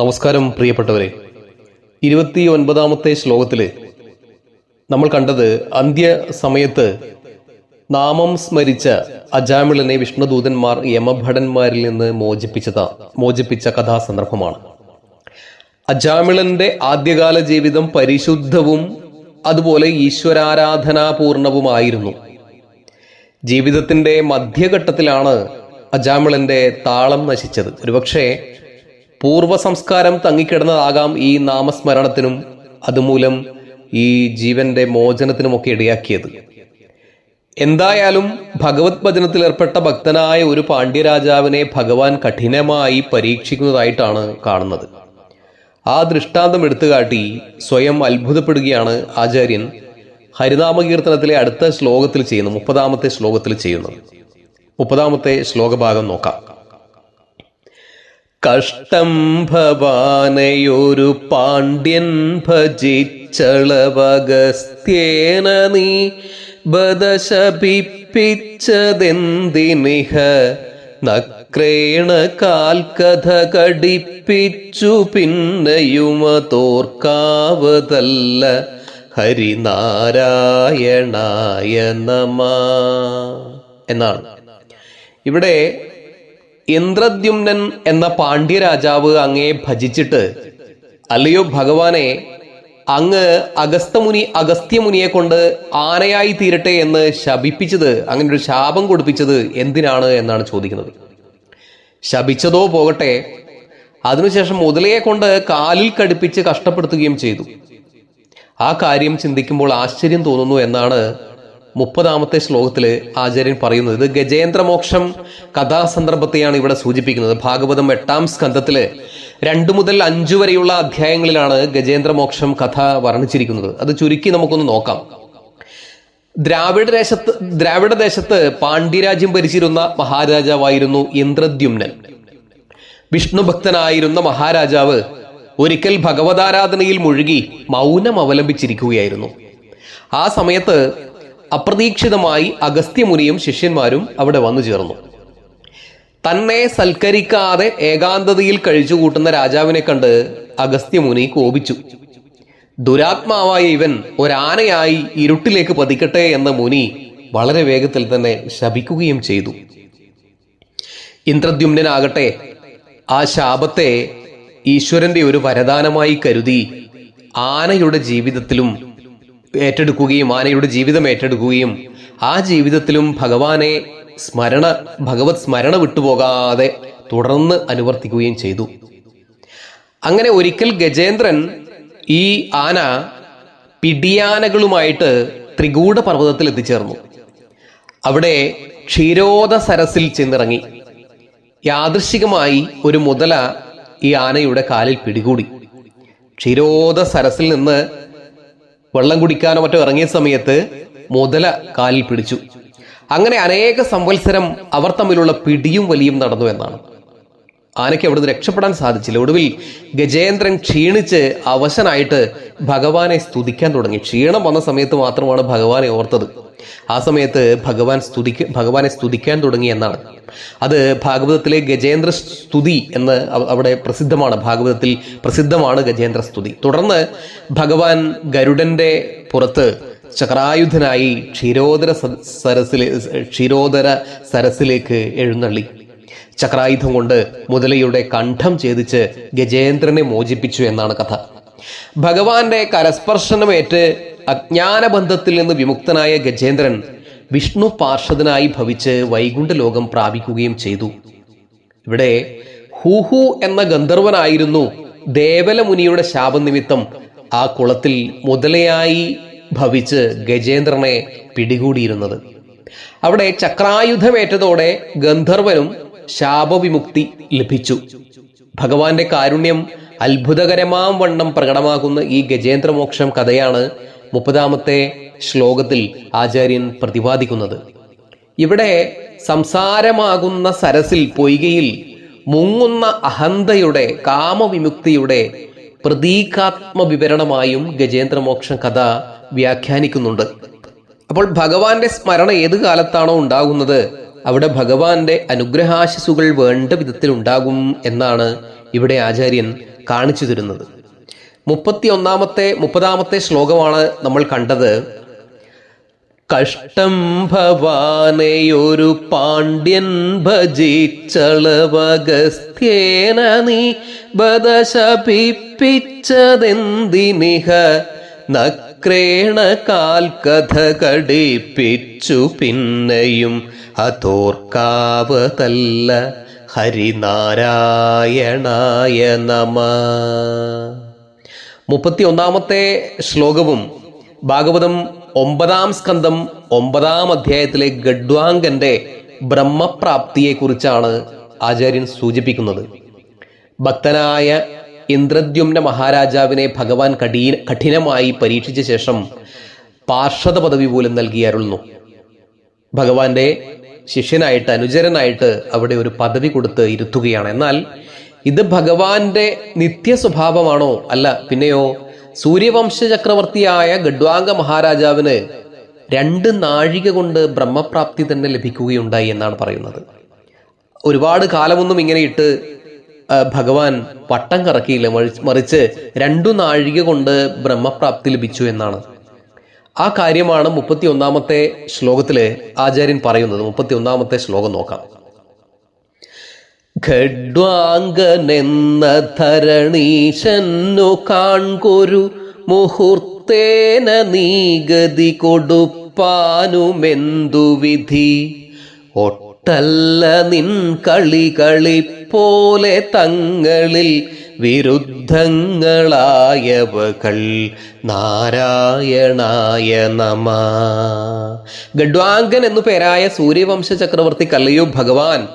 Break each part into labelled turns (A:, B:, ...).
A: നമസ്കാരം പ്രിയപ്പെട്ടവരെ. ഇരുപത്തി ഒൻപതാമത്തെ ശ്ലോകത്തിൽ നമ്മൾ കണ്ടത് അന്ത്യ സമയത്ത് നാമം സ്മരിച്ച അജാമിളനെ വിഷ്ണുദൂതന്മാർ യമഭടന്മാരിൽ നിന്ന് മോചിപ്പിച്ചത മോചിപ്പിച്ച കഥാസന്ദർഭമാണ്. അജാമിളന്റെ ആദ്യകാല ജീവിതം പരിശുദ്ധവും അതുപോലെ ഈശ്വരാരാധനാപൂർണവുമായിരുന്നു. ജീവിതത്തിന്റെ മധ്യഘട്ടത്തിലാണ് അജാമിളന്റെ താളം നശിച്ചത്. ഒരുപക്ഷെ പൂർവ സംസ്കാരം തങ്ങിക്കിടന്നതാകാം ഈ നാമസ്മരണത്തിനും അതുമൂലം ഈ ജീവന്റെ മോചനത്തിനുമൊക്കെ ഇടയാക്കിയത്. എന്തായാലും ഭഗവത് ഭജനത്തിൽ ഏർപ്പെട്ട ഭക്തനായ ഒരു പാണ്ഡ്യരാജാവിനെ ഭഗവാൻ കഠിനമായി പരീക്ഷിക്കുന്നതായിട്ടാണ് കാണുന്നത്. ആ ദൃഷ്ടാന്തം എടുത്തുകാട്ടി സ്വയം അത്ഭുതപ്പെടുകയാണ് ആചാര്യൻ ഹരിനാമകീർത്തനത്തിലെ അടുത്ത ശ്ലോകത്തിൽ ചെയ്യുന്നു മുപ്പതാമത്തെ ശ്ലോകത്തിൽ ചെയ്യുന്നത് മുപ്പതാമത്തെ ശ്ലോകഭാഗം നോക്കാം. കഷ്ടം ഭവാനയൊരു പാണ്ഡ്യൻ ഭജിച്ചളവഗസ്ത്യേന നീ ബദശപിപ്പിച്ചതെന്തിനിഹ? നക്രേണ കാൽക്കഥ കടിപ്പിച്ചു പിന്നെയുമതോർക്കാവതല്ല ഹരിനാരായണായ നമ. എന്നാണ്. ഇവിടെ ഇന്ദ്രദ്യുമ്നൻ എന്ന പാണ്ഡ്യരാജാവ് അങ്ങയെ ഭജിച്ചിട്ട് അല്ലയോ ഭഗവാനെ അങ്ങ് അഗസ്ത്യമുനി അഗസ്ത്യമുനിയെ കൊണ്ട് ആനയായി തീരട്ടെ എന്ന് ശപിപ്പിച്ചത് അങ്ങനെ ഒരു ശാപം കൊടുപ്പിച്ചത് എന്തിനാണ് എന്നാണ് ചോദിക്കുന്നത്. ശപിച്ചതോ പോകട്ടെ അതിനുശേഷം മുതലയെ കൊണ്ട് കാലിൽ കടുപ്പിച്ച് കഷ്ടപ്പെടുത്തുകയും ചെയ്തു. ആ കാര്യം ചിന്തിക്കുമ്പോൾ ആശ്ചര്യം തോന്നുന്നു എന്നാണ് മുപ്പതാമത്തെ ശ്ലോകത്തിൽ ആചാര്യൻ പറയുന്നത് ഇത് ഗജേന്ദ്രമോക്ഷം കഥാസന്ദർഭത്തെയാണ് ഇവിടെ സൂചിപ്പിക്കുന്നത്. ഭാഗവതം എട്ടാം സ്കന്ധത്തിൽ രണ്ടു മുതൽ അഞ്ചു വരെയുള്ള അധ്യായങ്ങളിലാണ് ഗജേന്ദ്രമോക്ഷം കഥ വർണിച്ചിരിക്കുന്നത്. അത് ചുരുക്കി നമുക്കൊന്ന് നോക്കാം. ദ്രാവിഡ ദേശത്ത് ദ്രാവിഡ ദേശത്ത് പാണ്ഡ്യരാജ്യം ഭരിച്ചിരുന്ന മഹാരാജാവായിരുന്നു ഇന്ദ്രദ്യുമ്നൻ. വിഷ്ണുഭക്തനായിരുന്ന മഹാരാജാവ് ഒരിക്കൽ ഭഗവതാരാധനയിൽ മുഴുകി മൗനം അവലംബിച്ചിരിക്കുകയായിരുന്നു. ആ സമയത്ത് അപ്രതീക്ഷിതമായി അഗസ്ത്യമുനിയും ശിഷ്യന്മാരും അവിടെ വന്നു ചേർന്നു. തന്നെ സൽക്കരിക്കാതെ ഏകാന്തതയിൽ കഴിച്ചുകൂട്ടുന്ന രാജാവിനെ കണ്ട് അഗസ്ത്യമുനി കോപിച്ചു. ദുരാത്മാവായ ഇവൻ ഒരാനയായി ഇരുട്ടിലേക്ക് പതിക്കട്ടെ എന്ന മുനി വളരെ വേഗത്തിൽ തന്നെ ശപിക്കുകയും ചെയ്തു. ഇന്ദ്രദ്യുമ്നാകട്ടെ ആ ശാപത്തെ ഈശ്വരന്റെ ഒരു വരദാനമായി കരുതി ആനയുടെ ജീവിതത്തിലും ഏറ്റെടുക്കുകയും ആനയുടെ ജീവിതം ഏറ്റെടുക്കുകയും ആ ജീവിതത്തിലും ഭഗവാനെ സ്മരണ ഭഗവത് സ്മരണ വിട്ടുപോകാതെ തുടർന്ന് അനുവർത്തിക്കുകയും ചെയ്തു. അങ്ങനെ ഒരിക്കൽ ഗജേന്ദ്രൻ ഈ ആന പിടിയാനകളുമായിട്ട് ത്രികൂട പർവതത്തിൽ എത്തിച്ചേർന്നു അവിടെ ക്ഷീരോദ സരസിൽ ചെന്നിറങ്ങി. യാദൃശികമായി ഒരു മുതല ഈ ആനയുടെ കാലിൽ പിടികൂടി. ക്ഷീരോദ സരസിൽ നിന്ന് വെള്ളം കുടിക്കാനോ മറ്റോ ഇറങ്ങിയ സമയത്ത് മുതല കാലിൽ പിടിച്ചു. അങ്ങനെ അനേക സംവത്സരം അവർ തമ്മിലുള്ള പിടിയും വലിയും നടന്നു എന്നാണ്. ആനയ്ക്ക് അവിടുന്ന് രക്ഷപ്പെടാൻ സാധിച്ചില്ല. ഒടുവിൽ ഗജേന്ദ്രൻ ക്ഷീണിച്ച് അവശനായിട്ട് ഭഗവാനെ സ്തുതിക്കാൻ തുടങ്ങി. ക്ഷീണം വന്ന സമയത്ത് മാത്രമാണ് ഭഗവാനെ ഓർത്തത്. ആ സമയത്ത് ഭഗവാൻ സ്തുതിക്ക ഭഗവാനെ സ്തുതിക്കാൻ തുടങ്ങി എന്നാണ്. അത് ഭാഗവതത്തിലെ ഗജേന്ദ്ര സ്തുതി എന്ന് അവിടെ പ്രസിദ്ധമാണ്. ഭാഗവതത്തിൽ പ്രസിദ്ധമാണ് ഗജേന്ദ്ര സ്തുതി. തുടർന്ന് ഭഗവാൻ ഗരുഡന്റെ പുറത്ത് ചക്രായുധനായി ക്ഷീരോദര സരസിലെ ക്ഷീരോദര സരസിലേക്ക് എഴുന്നള്ളി. ചക്രായുധം കൊണ്ട് മുതലയുടെ കണ്ഠം ഛേദിച്ച് ഗജേന്ദ്രനെ മോചിപ്പിച്ചു എന്നാണ് കഥ. ഭഗവാന്റെ കരസ്പർശനമേറ്റ് അജ്ഞാനബന്ധത്തിൽ നിന്ന് വിമുക്തനായ ഗജേന്ദ്രൻ വിഷ്ണു പാർഷദനായി ഭവിച്ച് വൈകുണ്ഠ ലോകം പ്രാപിക്കുകയും ചെയ്തു. ഇവിടെ ഹുഹു എന്ന ഗന്ധർവനായിരുന്നു ദേവലമുനിയുടെ ശാപനിമിത്തം ആ കുളത്തിൽ മുതലയായി ഭവിച്ച് ഗജേന്ദ്രനെ പിടികൂടിയിരുന്നത്. അവിടെ ചക്രായുധമേറ്റതോടെ ഗന്ധർവനും ശാപവിമുക്തി ലഭിച്ചു. ഭഗവാന്റെ കാരുണ്യം അത്ഭുതകരമാം വണ്ണം പ്രകടമാകുന്ന ഈ ഗജേന്ദ്രമോക്ഷം കഥയാണ് മുപ്പതാമത്തെ ശ്ലോകത്തിൽ ആചാര്യൻ പ്രതിപാദിക്കുന്നത്. ഇവിടെ സംസാരമാകുന്ന സരസിൽ പൊയ്കയിൽ മുങ്ങുന്ന അഹന്തയുടെ കാമവിമുക്തിയുടെ പ്രതീകാത്മ വിവരണമായും ഗജേന്ദ്രമോക്ഷം കഥ വ്യാഖ്യാനിക്കുന്നുണ്ട്. അപ്പോൾ ഭഗവാന്റെ സ്മരണ ഏത് കാലത്താണോ ഉണ്ടാകുന്നത്? അവിടെ ഭഗവാന്റെ അനുഗ്രഹാശിസുകൾ വേണ്ട വിധത്തിൽ ഉണ്ടാകും എന്നാണ് ഇവിടെ ആചാര്യൻ കാണിച്ചു തരുന്നത്. മുപ്പത്തി ഒന്നാമത്തെ മുപ്പതാമത്തെ ശ്ലോകമാണ് നമ്മൾ കണ്ടത്. കഷ്ടം ഭവാനയൊരു പാണ്ഡ്യൻ ഭജിച്ചളവഗസ്ത്യേന നീ ബദശപിപ്പിച്ചതെന്തിനിഹ നക്രേണ കാൽ കഥ കടിപ്പിച്ചു പിന്നെയും അതോർക്കാവതല്ല ഹരിനാരായണായ നമ. മുപ്പത്തി ഒന്നാമത്തെ ശ്ലോകവും ഭാഗവതം ഒമ്പതാം സ്കന്ധം ഒമ്പതാം അധ്യായത്തിലെ ഗഡ്വാങ്കന്റെ ബ്രഹ്മപ്രാപ്തിയെക്കുറിച്ചാണ് ആചാര്യൻ സൂചിപ്പിക്കുന്നത്. ഭക്തനായ ഇന്ദ്രദ്യുമ്ന മഹാരാജാവിനെ ഭഗവാൻ കഠീ കഠിനമായി പരീക്ഷിച്ച ശേഷം പാർഷദ പദവി പോലും നൽകി ഭഗവാന്റെ ശിഷ്യനായിട്ട് അനുചരനായിട്ട് അവിടെ ഒരു പദവി കൊടുത്ത് ഇരുത്തുകയാണ്. എന്നാൽ ഇത് ഭഗവാന്റെ നിത്യ സ്വഭാവമാണോ അല്ല പിന്നെയോ സൂര്യവംശ ചക്രവർത്തിയായ ഗഡ്വാംഗ മഹാരാജാവിന് രണ്ട് നാഴിക കൊണ്ട് ബ്രഹ്മപ്രാപ്തി തന്നെ ലഭിക്കുകയുണ്ടായി എന്നാണ് പറയുന്നത്. ഒരുപാട് കാലമൊന്നും ഇങ്ങനെ ഇട്ട് ഭഗവാൻ വട്ടം കറക്കിയില്ല. മറിച്ച് രണ്ടു നാഴിക കൊണ്ട് ബ്രഹ്മപ്രാപ്തി ലഭിച്ചു എന്നാണ്. ആ കാര്യമാണ് മുപ്പത്തി ഒന്നാമത്തെ ശ്ലോകത്തിൽ ആചാര്യൻ പറയുന്നത്. മുപ്പത്തി ഒന്നാമത്തെ ശ്ലോകം നോക്കാം. ഖഡ്വാംഗനെന്ന കാൺകൊരു മുഹൂർത്തേന നീഗതി കൊടുപ്പാനുമെന്തു വിധി? ഒട്ടല്ല നിൻ കളി കളിപ്പോലെ തങ്ങളിൽ വിരുദ്ധങ്ങളായവകൾ. നാരായണായ നമ. ഗഡ്വാങ്കൻ എന്നു പേരായ സൂര്യവംശ ചക്രവർത്തി കല്ലയോ ഭഗവാൻ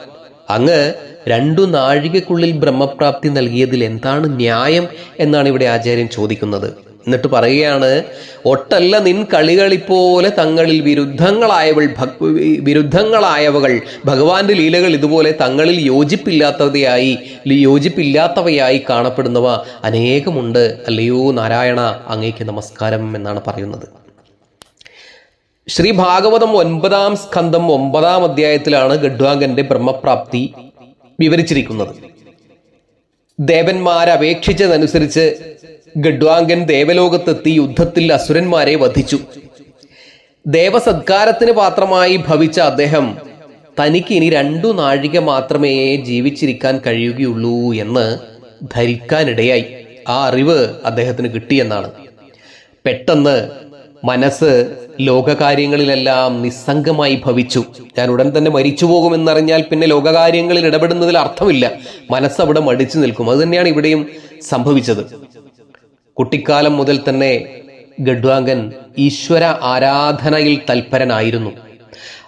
A: അങ്ങ് രണ്ടു നാഴികക്കുള്ളിൽ ബ്രഹ്മപ്രാപ്തി നൽകിയതിൽ എന്താണ് ന്യായം എന്നാണ് ഇവിടെ ആചാര്യൻ ചോദിക്കുന്നത്. എന്നിട്ട് പറയുകയാണ് ഒട്ടല്ല നിൻ കളികളിപ്പോലെ തങ്ങളിൽ വിരുദ്ധങ്ങളായവൾ വിരുദ്ധങ്ങളായവകൾ. ഭഗവാന്റെ ലീലകൾ ഇതുപോലെ തങ്ങളിൽ യോജിപ്പില്ലാത്തവയായി യോജിപ്പില്ലാത്തവയായി കാണപ്പെടുന്നവ അനേകമുണ്ട്. അല്ലയോ നാരായണ അങ്ങേക്ക് നമസ്കാരം എന്നാണ് പറയുന്നത്. ശ്രീ ഭാഗവതം ഒൻപതാം സ്കന്ധം ഒമ്പതാം അധ്യായത്തിലാണ് ഗഡ്വാങ്കന്റെ ബ്രഹ്മപ്രാപ്തി വിവരിച്ചിരിക്കുന്നത്. ദേവന്മാരെ അപേക്ഷിച്ചതനുസരിച്ച് ഗഡ്വാങ്കൻ ദേവലോകത്തെത്തി യുദ്ധത്തിൽ അസുരന്മാരെ വധിച്ചു. ദേവസത്കാരത്തിന് പാത്രമായി ഭവിച്ച അദ്ദേഹം തനിക്ക് ഇനി രണ്ടു നാഴിക മാത്രമേ ജീവിച്ചിരിക്കാൻ കഴിയുകയുള്ളൂ എന്ന് ധരിക്കാനിടയായി. ആ അറിവ് അദ്ദേഹത്തിന് കിട്ടിയെന്നാണ്. പെട്ടെന്ന് മനസ്സ് ലോകകാര്യങ്ങളിലെല്ലാം നിസ്സംഗമായി ഭവിച്ചു. ഞാൻ ഉടൻ തന്നെ മരിച്ചു പോകുമെന്നറിഞ്ഞാൽ പിന്നെ ലോകകാര്യങ്ങളിൽ ഇടപെടുന്നതിൽ അർത്ഥമില്ല. മനസ്സ് അവിടെ മടിച്ചു നിൽക്കും. അത് തന്നെയാണ് ഇവിടെയും സംഭവിച്ചത്. കുട്ടിക്കാലം മുതൽ തന്നെ ഗഡ്വാങ്കൻ ഈശ്വര ആരാധനയിൽ തൽപരനായിരുന്നു.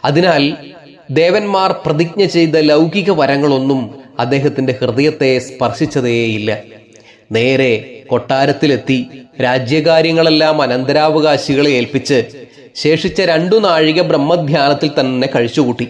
A: അതിനാൽ ദേവന്മാർ പ്രതിജ്ഞ ചെയ്ത ലൗകിക വരങ്ങളൊന്നും അദ്ദേഹത്തിന്റെ ഹൃദയത്തെ സ്പർശിച്ചതേയില്ല. നേരെ കൊട്ടാരത്തിലെത്തി രാജ്യകാര്യങ്ങളെല്ലാം അനന്തരാവകാശികളെ ഏൽപ്പിച്ച് ശേഷിച്ച രണ്ടു നാഴിക ബ്രഹ്മധ്യാനത്തിൽ തന്നെ കഴിച്ചുകൂട്ടി.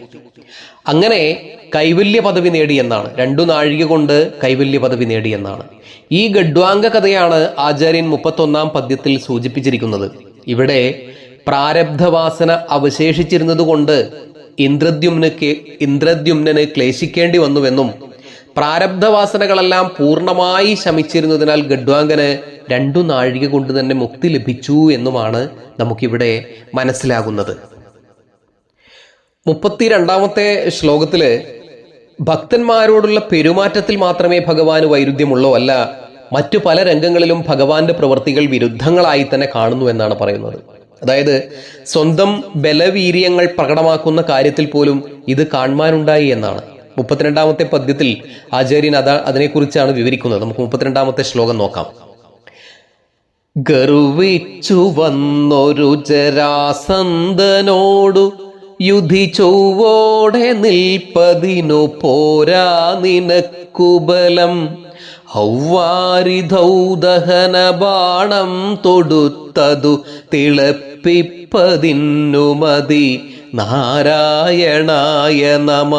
A: അങ്ങനെ കൈവല്യ പദവി നേടിയെന്നാണ് രണ്ടു നാഴിക കൊണ്ട് കൈവല്യ പദവി നേടിയെന്നാണ് ഈ ഗഡ്വാംഗ കഥയാണ് ആചാര്യൻ മുപ്പത്തൊന്നാം പദ്യത്തിൽ സൂചിപ്പിച്ചിരിക്കുന്നത്. ഇവിടെ പ്രാരബ്ധവാസന അവശേഷിച്ചിരുന്നത് കൊണ്ട് ഇന്ദ്രദ്യുമ്ന് ഇന്ദ്രദ്യുമ്നന് ക്ലേശിക്കേണ്ടി വന്നുവെന്നും പ്രാരബ്ധവാസനകളെല്ലാം പൂർണമായി ശമിച്ചിരുന്നതിനാൽ ഗഡ്വാങ്കന് രണ്ടു നാഴിക കൊണ്ട് തന്നെ മുക്തി ലഭിച്ചു എന്നുമാണ് നമുക്കിവിടെ മനസ്സിലാകുന്നത്. മുപ്പത്തിരണ്ടാമത്തെ ശ്ലോകത്തിൽ ഭക്തന്മാരോടുള്ള പെരുമാറ്റത്തിൽ മാത്രമേ ഭഗവാന് വൈരുദ്ധ്യമുള്ളൂ അല്ല മറ്റു പല രംഗങ്ങളിലും ഭഗവാന്റെ പ്രവൃത്തികൾ വിരുദ്ധങ്ങളായി തന്നെ കാണുന്നു എന്നാണ് പറയുന്നത്. അതായത് സ്വന്തം ബലവീര്യങ്ങൾ പ്രകടമാക്കുന്ന കാര്യത്തിൽ പോലും ഇത് കാണുവാനുണ്ടായി എന്നാണ്. മുപ്പത്തിരണ്ടാമത്തെ പദ്യത്തിൽ ആചാര്യൻ അതാ അതിനെക്കുറിച്ചാണ് വിവരിക്കുന്നത്. നമുക്ക് മുപ്പത്തിരണ്ടാമത്തെ ശ്ലോകം നോക്കാം. ഗർവിച്ചു വന്നൊരു ജരാസന്ദനോടു യുധി ചൊവ്വോടെ നിൽപ്പതിനു പോരാ നിനക്കുബലം. ഹൗവാരിധൗദഹന ബാണം തൊടുത്തതു തിളപ്പിപ്പതിന്നു മതി നാരായണായ നമ.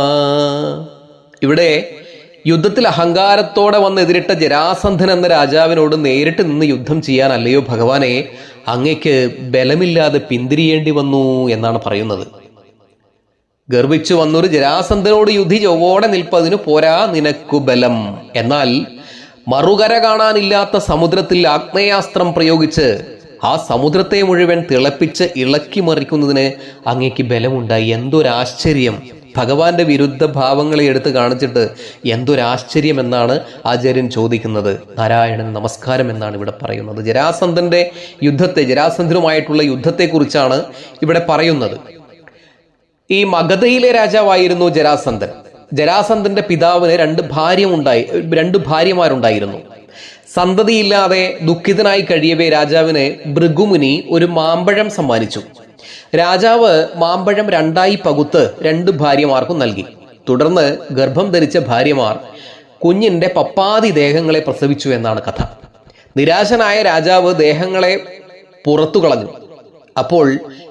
A: ഇവിടെ യുദ്ധത്തിൽ അഹങ്കാരത്തോടെ വന്ന് എതിരിട്ട ജരാസന്ധൻ എന്ന രാജാവിനോട് നേരിട്ട് നിന്ന് യുദ്ധം ചെയ്യാൻ അല്ലയോ ഭഗവാനെ? അങ്ങയ്ക്ക് ബലമില്ലാതെ പിന്തിരിയേണ്ടി വന്നു എന്നാണ് പറയുന്നത്. ഗർഭിച്ചു വന്നൊരു ജരാസന്ധനോട് യുദ്ധി ചൊവ്വോടെ നിൽപ്പതിനു പോരാ നിനക്കു ബലം. എന്നാൽ മറുകര കാണാനില്ലാത്ത സമുദ്രത്തിൽ ആഗ്നേയാസ്ത്രം പ്രയോഗിച്ച് ആ സമുദ്രത്തെ മുഴുവൻ തിളപ്പിച്ച് ഇളക്കി മറിക്കുന്നതിന് അങ്ങേക്ക് ബലമുണ്ടായി. എന്തൊരാശ്ചര്യം. ഭഗവാന്റെ വിരുദ്ധ ഭാവങ്ങളെ എടുത്ത് കാണിച്ചിട്ട് എന്തൊരാശ്ചര്യം എന്നാണ് ആചാര്യൻ ചോദിക്കുന്നത്. നാരായണൻ നമസ്കാരം എന്നാണ് ഇവിടെ പറയുന്നത്. ജരാസന്ധന്റെ യുദ്ധത്തെ ജരാസന്ധനുമായിട്ടുള്ള യുദ്ധത്തെക്കുറിച്ചാണ് ഇവിടെ പറയുന്നത്. ഈ മഗധയിലെ രാജാവായിരുന്നു ജരാസന്ധൻ. ജരാസന്ധന്റെ പിതാവിന് രണ്ട് ഭാര്യമുണ്ടായി രണ്ട് ഭാര്യമാരുണ്ടായിരുന്നു. സന്തതിയില്ലാതെ ദുഃഖിതനായി കഴിയവേ രാജാവിന് ഭൃഗുമുനി ഒരു മാമ്പഴം സമ്മാനിച്ചു. രാജാവ് മാമ്പഴം രണ്ടായി പകുത്ത് രണ്ട് ഭാര്യമാർക്കും നൽകി. തുടർന്ന് ഗർഭം ധരിച്ച ഭാര്യമാർ കുഞ്ഞിന്റെ പപ്പാതി ദേഹങ്ങളെ പ്രസവിച്ചു എന്നാണ് കഥ. നിരാശനായ രാജാവ് ദേഹങ്ങളെ പുറത്തു കളഞ്ഞു. അപ്പോൾ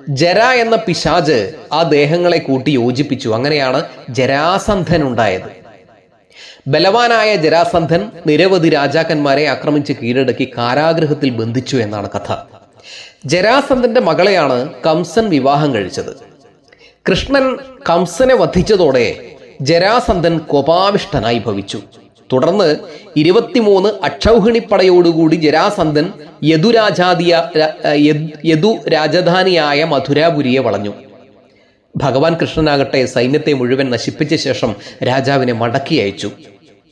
A: ജര എന്ന പിശാജ് ആ ദേഹങ്ങളെ കൂട്ടി യോജിപ്പിച്ചു. അങ്ങനെയാണ് ജരാസന്ധൻ ഉണ്ടായത് ബലവാനായ ജരാസന്ധൻ നിരവധി രാജാക്കന്മാരെ ആക്രമിച്ച് കീഴടക്കി കാരാഗ്രഹത്തിൽ ബന്ധിച്ചു എന്നാണ് കഥ. ജരാസന്ധന്റെ മകളെയാണ് കംസൻ വിവാഹം കഴിച്ചത്. കൃഷ്ണൻ കംസനെ വധിച്ചതോടെ ജരാസന്ധൻ കോപാവിഷ്ടനായി ഭവിച്ചു. തുടർന്ന് ഇരുപത്തിമൂന്ന് അക്ഷൗഹിണിപ്പടയോടുകൂടി ജരാസന്ധൻ യദുരാജാതിയ യദു രാജധാനിയായ മധുരാപുരിയെ വളഞ്ഞു. ഭഗവാൻ കൃഷ്ണനാകട്ടെ സൈന്യത്തെ മുഴുവൻ നശിപ്പിച്ച ശേഷം രാജാവിനെ മടക്കി അയച്ചു.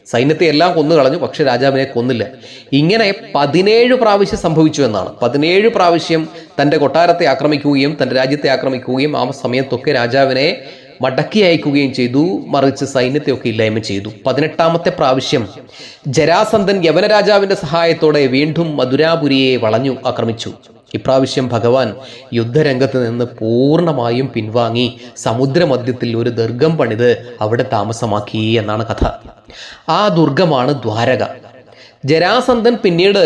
A: സൈന്യത്തെ എല്ലാം കൊന്നു കളഞ്ഞു പക്ഷെ രാജാവിനെ കൊന്നില്ല. ഇങ്ങനെ പതിനേഴ് പ്രാവശ്യം സംഭവിച്ചു എന്നാണ്. പതിനേഴ് പ്രാവശ്യം തന്റെ കൊട്ടാരത്തെ ആക്രമിക്കുകയും തന്റെ രാജ്യത്തെ ആക്രമിക്കുകയും ആ സമയത്തൊക്കെ രാജാവിനെ മടക്കി അയക്കുകയും ചെയ്തു. മറിച്ച് സൈന്യത്തെയൊക്കെ ഇല്ലായ്മ ചെയ്തു. പതിനെട്ടാമത്തെ പ്രാവശ്യം ജരാസന്ധൻ യവനരാജാവിന്റെ സഹായത്തോടെ വീണ്ടും മധുരാപുരിയെ വളഞ്ഞു ആക്രമിച്ചു. ഇപ്രാവശ്യം ഭഗവാൻ യുദ്ധരംഗത്ത് നിന്ന് പൂർണമായും പിൻവാങ്ങി സമുദ്രമധ്യത്തിൽ ഒരു ദുർഗം പണിത് അവിടെ താമസമാക്കി എന്നാണ് കഥ. ആ ദുർഗമാണ് ദ്വാരക. ജരാസന്ധൻ പിന്നീട്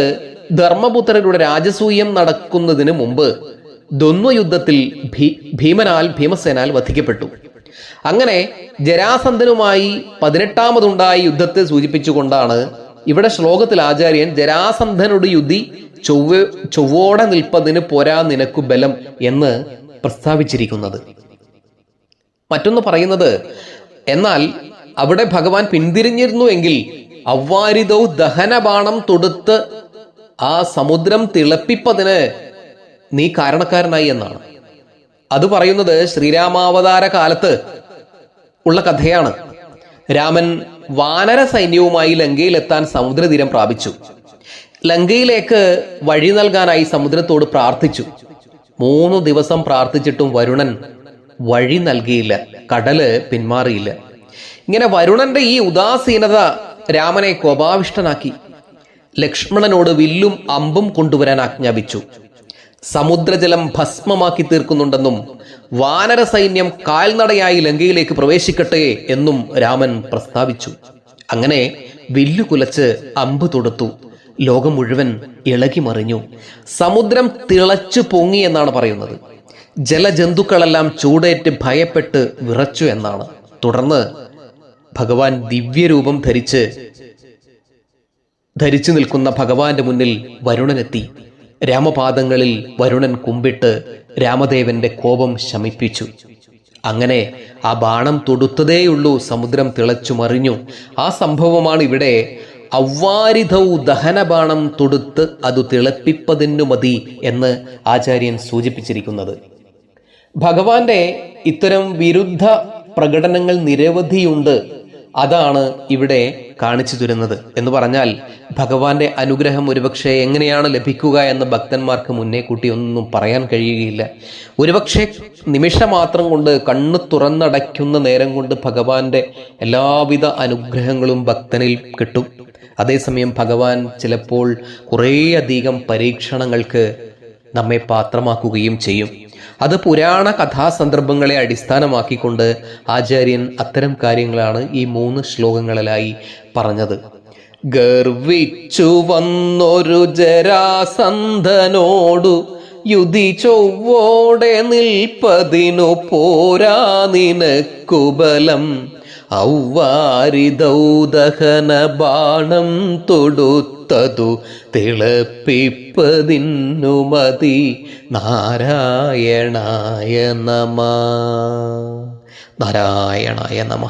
A: ധർമ്മപുത്രരുടെ രാജസൂയം നടക്കുന്നതിന് മുമ്പ് ദ്വന്ദ്വയുദ്ധത്തിൽ ഭീ ഭീമനാൽ ഭീമസേനാൽ വധിക്കപ്പെട്ടു. അങ്ങനെ ജരാസന്ധനുമായി പതിനെട്ടാമതുണ്ടായ യുദ്ധത്തെ സൂചിപ്പിച്ചുകൊണ്ടാണ് ഇവിടെ ശ്ലോകത്തിൽ ആചാര്യൻ ജരാസന്ധനോട് യുദ്ധി ചൊവ്വ ചൊവ്വോടെ നിൽപ്പതിന് പോരാ നിനക്കു ബലം എന്ന് പ്രസ്താവിച്ചിരിക്കുന്നത്. മറ്റൊന്ന് പറയുന്നത് എന്നാൽ അവിടെ ഭഗവാൻ പിന്തിരിഞ്ഞിരുന്നുവെങ്കിൽ അവ്വാരിതൗ ദഹനബാണം തൊടുത്ത് ആ സമുദ്രം തിളപ്പിപ്പതിന് നീ കാരണക്കാരനായി എന്നാണ്. അത് പറയുന്നത് ശ്രീരാമാവതാര കാലത്ത് ഉള്ള കഥയാണ്. രാമൻ വാനര സൈന്യവുമായി ലങ്കയിലെത്താൻ സമുദ്രതീരം പ്രാപിച്ചു. ലങ്കയിലേക്ക് വഴി നൽകാനായി സമുദ്രത്തോട് പ്രാർത്ഥിച്ചു. മൂന്ന് ദിവസം പ്രാർത്ഥിച്ചിട്ടും വരുണൻ വഴി നൽകിയില്ല. കടൽ പിന്മാറിയില്ല. ഇങ്ങനെ വരുണന്റെ ഈ ഉദാസീനത രാമനെ കോപാവിഷ്ടനാക്കി. ലക്ഷ്മണനോട് വില്ലും അമ്പും കൊണ്ടുവരാൻ ആജ്ഞാപിച്ചു. സമുദ്രജലം ഭസ്മമാക്കി തീർക്കുന്നുണ്ടെന്നും വാനര സൈന്യം കാൽനടയായി ലങ്കയിലേക്ക് പ്രവേശിക്കട്ടെ എന്നും രാമൻ പ്രസ്താവിച്ചു. അങ്ങനെ വില്ലു കുലച്ച് അമ്പ് തൊടുത്തു. ലോകം മുഴുവൻ ഇളകി മറിഞ്ഞു. സമുദ്രം തിളച്ചു പൊങ്ങി എന്നാണ് പറയുന്നത്. ജലജന്തുക്കളെല്ലാം ചൂടേറ്റ് ഭയപ്പെട്ട് വിറച്ചു എന്നാണ്. തുടർന്ന് ഭഗവാൻ ദിവ്യരൂപം ധരിച്ച് ധരിച്ചു നിൽക്കുന്ന ഭഗവാന്റെ മുന്നിൽ വരുണനെത്തി. രാമപാദങ്ങളിൽ വരുണൻ കുമ്പിട്ട് രാമദേവന്റെ കോപം ശമിപ്പിച്ചു. അങ്ങനെ ആ ബാണം തൊടുത്തതേയുള്ളൂ സമുദ്രം തിളച്ചു മറിഞ്ഞു. ആ സംഭവമാണ് ഇവിടെ അവ്വാരിധൗ ദഹനബാണം തൊടുത്ത് അത് തിളപ്പിപ്പതിനു മതി എന്ന് ആചാര്യൻ സൂചിപ്പിച്ചിരിക്കുന്നത്. ഭഗവാന്റെ ഇത്തരം വിരുദ്ധ പ്രകടനങ്ങൾ നിരവധിയുണ്ട്. അതാണ് ഇവിടെ കാണിച്ചു തരുന്നത് എന്ന് പറഞ്ഞാൽ ഭഗവാന്റെ അനുഗ്രഹം ഒരുപക്ഷെ എങ്ങനെയാണ് ലഭിക്കുക എന്ന് ഭക്തന്മാർക്ക് മുന്നേ കൂട്ടി ഒന്നും പറയാൻ കഴിയുകയില്ല. ഒരുപക്ഷെ നിമിഷമാത്രം കൊണ്ട് കണ്ണ് തുറന്നടയ്ക്കുന്ന നേരം കൊണ്ട് ഭഗവാന്റെ എല്ലാവിധ അനുഗ്രഹങ്ങളും ഭക്തനിൽ കിട്ടും. അതേസമയം ഭഗവാൻ ചിലപ്പോൾ കുറേയധികം പരീക്ഷണങ്ങൾക്ക് നമ്മെ പാത്രമാക്കുകയും ചെയ്യും. അത് പുരാണ കഥാസന്ദർഭങ്ങളെ അടിസ്ഥാനമാക്കിക്കൊണ്ട് ആചാര്യൻ അത്തരം കാര്യങ്ങളാണ് ഈ മൂന്ന് ശ്ലോകങ്ങളിലായി പറഞ്ഞത്. ഗർവിച്ചു വന്നൊരു ജരാസന്ധനോടു യുതി ചൊവ്വോടെ നിൽപ്പതിനു പോരാ നിനക്കു ബലം ഔവാരിദൗദഹന ബാണം തൊടുത്തതു തിളപ്പിപ്പതിന്നു മതി നാരായണായ നമ. നാരായണായ നമ.